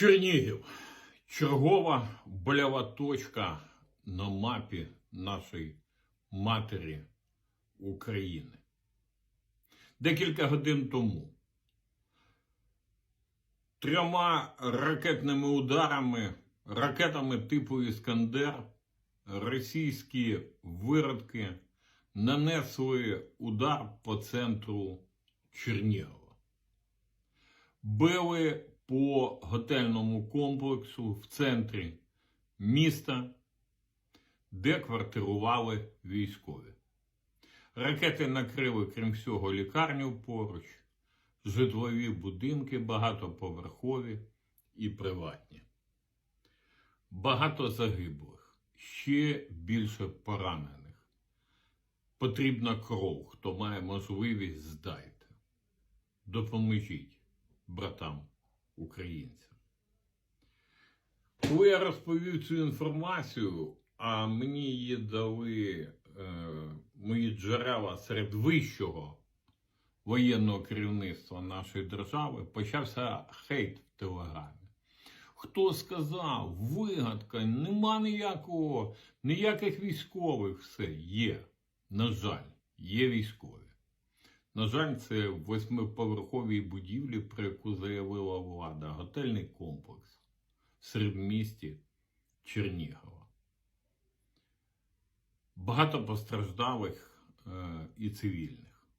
Чернігів. Чергова больова точка на мапі нашої матері України. Декілька годин тому трьома ракетними ударами, ракетами типу Іскандер, російські виродки нанесли удар по центру Чернігова. Били по готельному комплексу в центрі міста, де квартирували військові. Ракети накрили, крім всього, лікарню поруч, житлові будинки багатоповерхові і приватні. Багато загиблих, ще більше поранених. Потрібна кров, хто має можливість, здайте. Допоможіть братам українцям. Коли я розповів цю інформацію, а мені її дали е, мої джерела серед вищого воєнного керівництва нашої держави, почався хейт в телеграмі. Хто сказав, вигадка, нема ніякого, ніяких військових, все є. На жаль, є військові. На жаль, це восьмиповерховій будівлі, про яку заявила влада, готельний комплекс в середмісті Чернігова. Багато постраждалих е, і цивільних.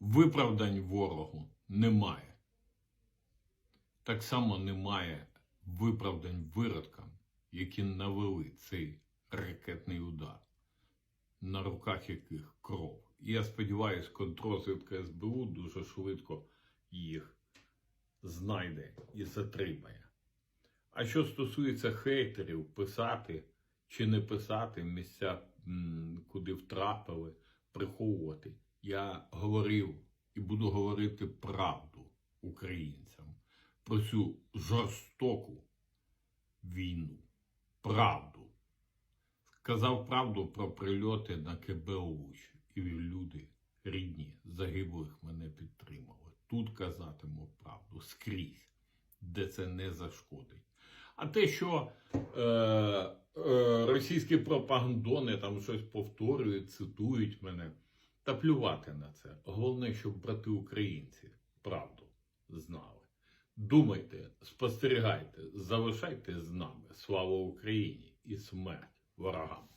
Виправдань ворогу немає. Так само немає виправдань виродкам, які навели цей ракетний удар на руках яких кров. І я сподіваюся, контррозвідка СБУ дуже швидко їх знайде і затримає. А що стосується хейтерів, писати чи не писати місця, куди втрапили, приховувати, я говорив і буду говорити правду українцям про цю жорстоку війну. Правду. Казав правду про прильоти на КБ Луч. І люди рідні загиблих мене підтримали. Тут казатиму правду скрізь, де це не зашкодить. А те, що е, е, російські пропагандони там щось повторюють, цитують мене, та плювати на це. Головне, щоб брати українці правду знали. Думайте, спостерігайте, залишайте з нами. Слава Україні і смерть وراها.